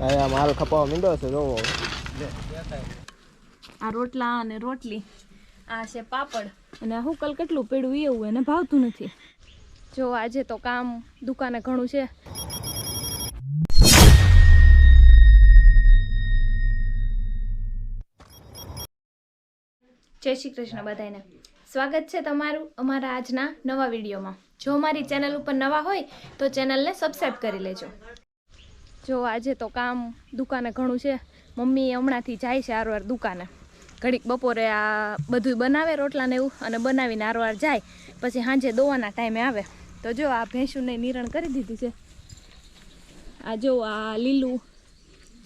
આ માલ ખપાવા મીંડો છે, જોવો. આ રોટલા અને રોટલી, આ છે પાપડ. અને હું કલ કેટલું પેડું એવું એને ભાવતું નથી. જો આજે તો કામ દુકાને ઘણું છે. જય શ્રી કૃષ્ણ બધાને સ્વાગત છે તમારું અમારા આજના નવા વિડીયોમાં. જો મારી ચેનલ ઉપર નવા હોય તો ચેનલને સબસ્ક્રાઈબ કરી લેજો. જો આજે તો કામ દુકાને ઘણું છે. મમ્મી હમણાંથી જાય છે આરવાર દુકાને. ઘડીક બપોરે આ બધું બનાવે રોટલાને એવું અને બનાવીને આરવાર જાય. પછી સાંજે દોવાના ટાઈમે આવે. તો જો આ ભેંસુને નિરણ કરી દીધી છે. આ જો આ લીલું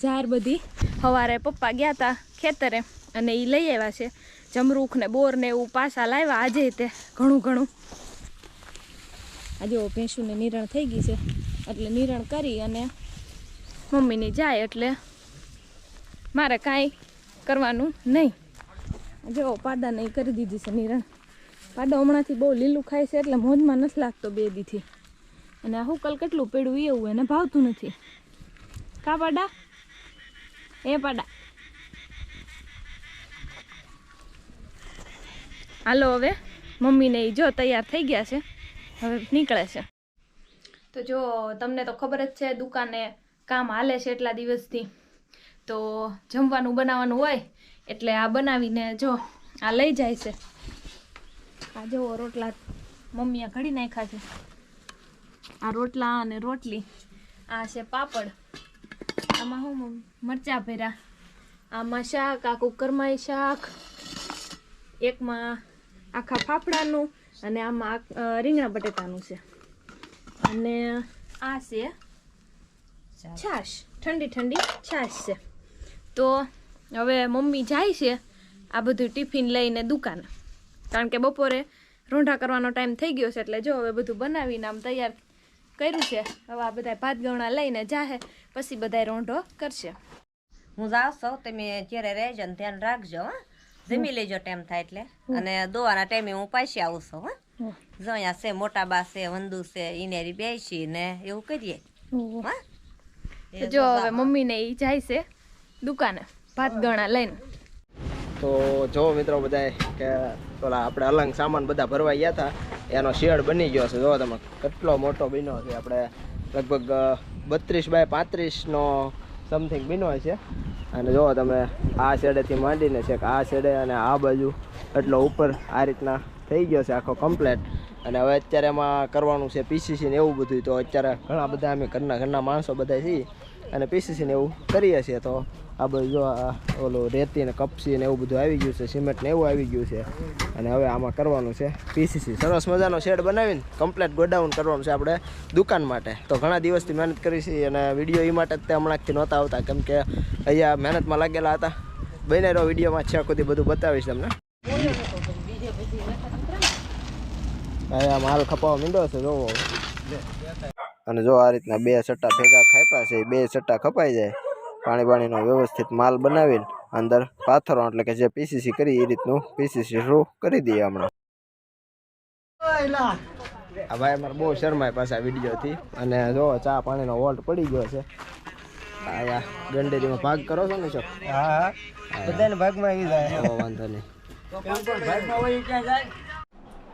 ઝાર બધી સવારે પપ્પા ગયા હતા ખેતરે અને એ લઈ આવ્યા છે. જમરૂખ ને બોર ને એવું પાછા લાવ્યા આજે તે ઘણું ઘણું. આ જો ભેંસુને નિરણ થઈ ગઈ છે. એટલે નિરણ કરી અને મમ્મીની જાય એટલે મારે કાંઈ કરવાનું નહીં. જો પાડા નહીં કરી દીધી છે નિરણ. પાડો હમણાંથી બહુ લીલું ખાય છે એટલે મોજમાં નથી લાગતો બે દીથી. અને આ હુકલ કેટલું પેડું એવું એને ભાવતું નથી. કા પાડા એ પાડા હાલો હવે, મમ્મીને એ જો તૈયાર થઈ ગયા છે. હવે નીકળે છે. તો જો, તમને તો ખબર જ છે, દુકાને કામ હાલે છે એટલા દિવસથી. તો જમવાનું બનાવવાનું હોય એટલે આ બનાવીને જો આ લઈ જાય છે. આ જો રોટલા મમ્મીએ ઘડી નાખ્યા છે. આ રોટલા અને રોટલી, આ છે પાપડ. આમાં હું? મરચાં ભર્યા. આમાં શાક, આ કુકરમાં શાક, એકમાં આખા ફાફડાનું અને આમાં રીંગણા બટેટાનું છે. અને આ છે છાશ. ઠંડી ઠંડી છાશ છે. તો હવે મમ્મી જાય છે આ બધું ટિફિન લઈને દુકાને. કારણ કે બપોરે રોંઢા કરવાનો ટાઈમ થઈ ગયો છે એટલે જો હવે બધું બનાવીને આમ તૈયાર કર્યું છે. હવે આ બધા ભાત ગવણા લઈને જાહે પછી બધા રોંઢો કરશે. હું જાઉં છું તમે જ્યારે રહેજો ને ધ્યાન રાખજો હા. જમી લેજો ટાઈમ થાય એટલે. અને દોવાના ટાઈમે હું પાછી આવું છું હા. જો અહીંયા છે મોટા બા છે વંદુ છે ઇનેરી બેસી ને એવું કરીએ. હા. જો હવે મમ્મીને એ જાય છે દુકાને ભાત ગણા લઈને. તો જો મિત્રો બધાય કે પેલા આપણે અલંગ સામાન બધા ભરવા ગયા હતા એનો શેડ બની ગયો છે. જો તમે કેટલો મોટો બન્યો છે. આપણે લગભગ બત્રીસ બાય પાંત્રીસનો સમથિંગ બન્યો છે. અને જો તમે આ શેડેથી માંડીને છે કે આ શેડે અને આ બાજુ એટલો ઉપર આ રીતના થઈ ગયો છે આખો કમ્પ્લેટ અને હવે અત્યારે એમાં કરવાનું છે પીસીસી ને એવું બધું તો અત્યારે ઘણા બધા અમે ઘરના ઘરના માણસો બધા છીએ અને પીસીસી ને એવું કરીએ છીએ. તો આ બધું જો ઓલું રેતી ને કપસી ને એવું બધું આવી ગયું છે, સિમેન્ટ ને એવું આવી ગયું છે. અને હવે આમાં કરવાનું છે પીસીસી સરસ મજાનો શેડ બનાવીને કમ્પ્લેટ ગોડાઉન કરવાનું છે આપણે દુકાન માટે. તો ઘણા દિવસથી મહેનત કરી છે અને વીડિયો એ માટે જ તે હમણાંથી નહોતા આવતા, કેમ કે અહીંયા મહેનતમાં લાગેલા હતા. બને રહો વિડીયોમાં છે આખું બધું બતાવીશ તમને. અહીંયા માલ ખપાવા મીંડો છે જોવો. અને જો આ રીતના બે સટ્ટા ભેગા ખાપ્યા છે બે સટ્ટા ખપાઈ જાય. પાણી પાણીનો વ્યવસ્થિત માલ બનાવીને અંદર પાથરો એટલે કે જે પીસીસી કરી એ રીતનું પીસીસી શરૂ કરી દઈએ હમણાં. આ ભાઈ અમારે બહુ શરમાય પાછા વિડીયોથી. અને જો ચા પાણીનો વોલ્ટ પડી ગયો છે. આયા ગંડેરીમાં ભાગ કરો છો ને છો? હા બધાને ભાગમાં આવી જાય. વાંધો નહીં.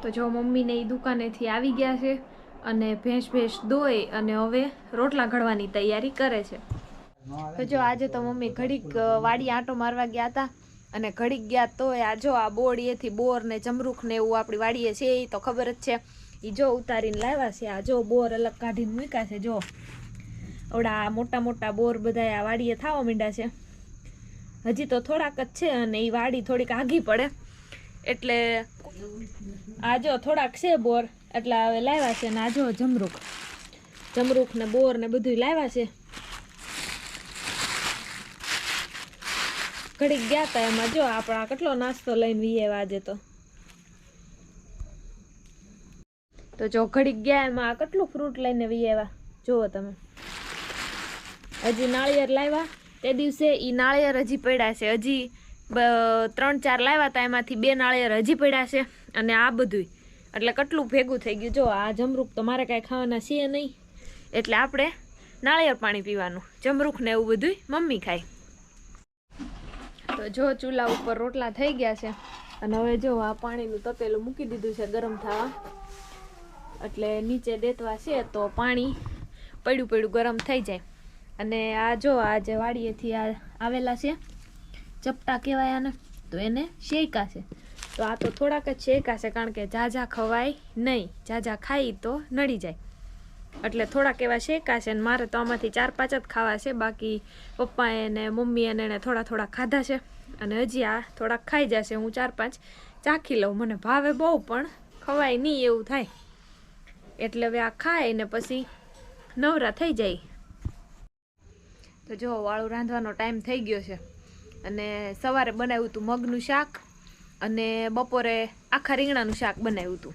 તો જો મમ્મીને એ દુકાનેથી આવી ગયા છે અને ભેંસ ભેંસ દોઈ અને હવે રોટલા ઘડવાની તૈયારી કરે છે. તો જો આજે તો મમ્મી ઘડીક વાડી આંટો મારવા ગયા હતા અને ઘડીક ગયા તોય આ જો આ બોડીએથી બોર ને જમરૂખ ને એવું આપણી વાડીએ છે એ તો ખબર જ છે. એ જો ઉતારીને લાવ્યા છે, આ જો બોર અલગ કાઢીને મૂક્યા છે, જો. ઓડા મોટા મોટા બોર બધા આ વાડીએ થવા માંડ્યા છે. હજી તો થોડાક જ છે અને એ વાડી થોડીક આઘી પડે. એટલે આ જો થોડાક છે બોર, એટલે હવે લાવ્યા છે ને આજો જમરૂખ જમરૂખ ને બોર ને બધું લાવ્યા છે. ઘડીક ગયા હતા એમાં જો આપણા કેટલો નાસ્તો લઈને વીએ આજે તો. તો જો ઘડીક ગયા એમાં કેટલું ફ્રૂટ લઈને વીએવા જુઓ તમે. હજી નાળિયેર લાવ્યા. તે દિવસે એ નાળિયેર હજી પડ્યા છે. હજી ત્રણ ચાર લાવ્યા હતા એમાંથી બે નાળિયેર હજી પડ્યા છે અને આ બધું એટલે કેટલું ભેગું થઈ ગયું. જો, આ જમરૂખ તો મારે કાંઈ ખાવાના છે નહીં. એટલે આપણે નાળિયેર પાણી પીવાનું. જમરૂખ ને એવું બધું મમ્મી ખાય. તો જો, ચૂલા ઉપર રોટલા થઈ ગયા છે. અને હવે જો, આ પાણીનું તપેલું મૂકી દીધું છે ગરમ થવા. એટલે નીચે દેતવા છે તો પાણી પડ્યું પડ્યું ગરમ થઈ જાય. અને આ જો, આ જે વાડીએથી આ આવેલા છે ચપટા કહેવાય આને. તો એને શેકા છે તો આ તો થોડાક જ શેકાશે, કારણ કે ઝાઝા ખવાય નહીં. ઝાઝા ખાઈ તો નડી જાય. એટલે થોડાક એવા શેકા છે ને મારે તો આમાંથી ચાર પાંચ જ ખાવા છે બાકી પપ્પાએ ને મમ્મીએ ને એને થોડા થોડા ખાધા છે અને હજી આ થોડાક ખાઈ જશે. હું ચાર પાંચ ચાખી લઉં. મને ભાવે બહુ, પણ ખવાય નહીં એવું થાય. એટલે હવે આ ખાય ને પછી નવરા થઈ જાય. તો જો વાળું રાંધવાનો ટાઈમ થઈ ગયો છે. અને સવારે બનાવ્યું હતું મગનું શાક અને બપોરે આખા રીંગણાનું શાક બનાવ્યું હતું.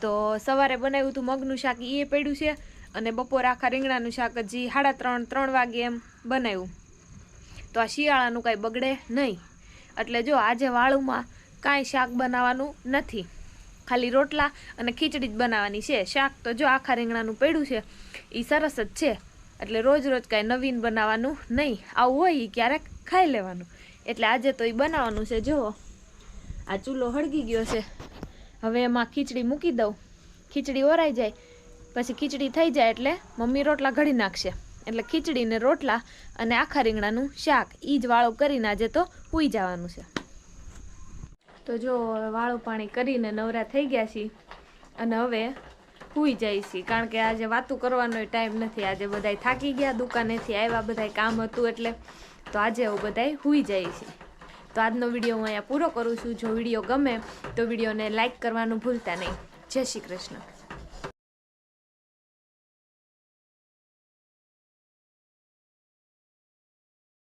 તો સવારે બનાવ્યું હતું મગનું શાક એ પડ્યું છે અને બપોરે આખા રીંગણાનું શાક હજી સાડા ત્રણ ત્રણ વાગે એમ બનાવ્યું. તો આ શિયાળાનું કાંઈ બગડે નહીં. એટલે જો આજે વાળુમાં કાંઈ શાક બનાવવાનું નથી. ખાલી રોટલા અને ખીચડી જ બનાવવાની છે. શાક તો જો આખા રીંગણાનું પડ્યું છે એ સરસ જ છે. એટલે રોજ રોજ કાંઈ નવીન બનાવવાનું નહીં. આવું હોય એ ક્યારેક ખાઈ લેવાનું. એટલે આજે તો એ બનાવવાનું છે, જુઓ. આ ચૂલો હળગી ગયો છે. હવે એમાં ખીચડી મૂકી દઉં. ખીચડી ઓરાઈ જાય, પછી ખીચડી થઈ જાય એટલે મમ્મી રોટલા ઘડી નાખશે. એટલે ખીચડીને રોટલા અને આખા રીંગણાનું શાક એ જ વાળો કરીને આજે તો પૂઈ જવાનું છે. તો જો વાળું પાણી કરીને નવરા થઈ ગયા છીએ. અને હવે હુઈ જાય છે. કારણ કે આજે વાતું કરવાનો ટાઈમ નથી. આજે બધાય થાકી ગયા, દુકાનેથી આવ્યા, બધાય કામ હતું એટલે તો આજે હું બધાય જાય છે. તો આજનો વીડિયો હું અહીંયા પૂરો કરું છું. જો વીડિયો ગમે તો વિડીયોને લાઈક કરવાનું ભૂલતા નહીં. જય શ્રી કૃષ્ણ.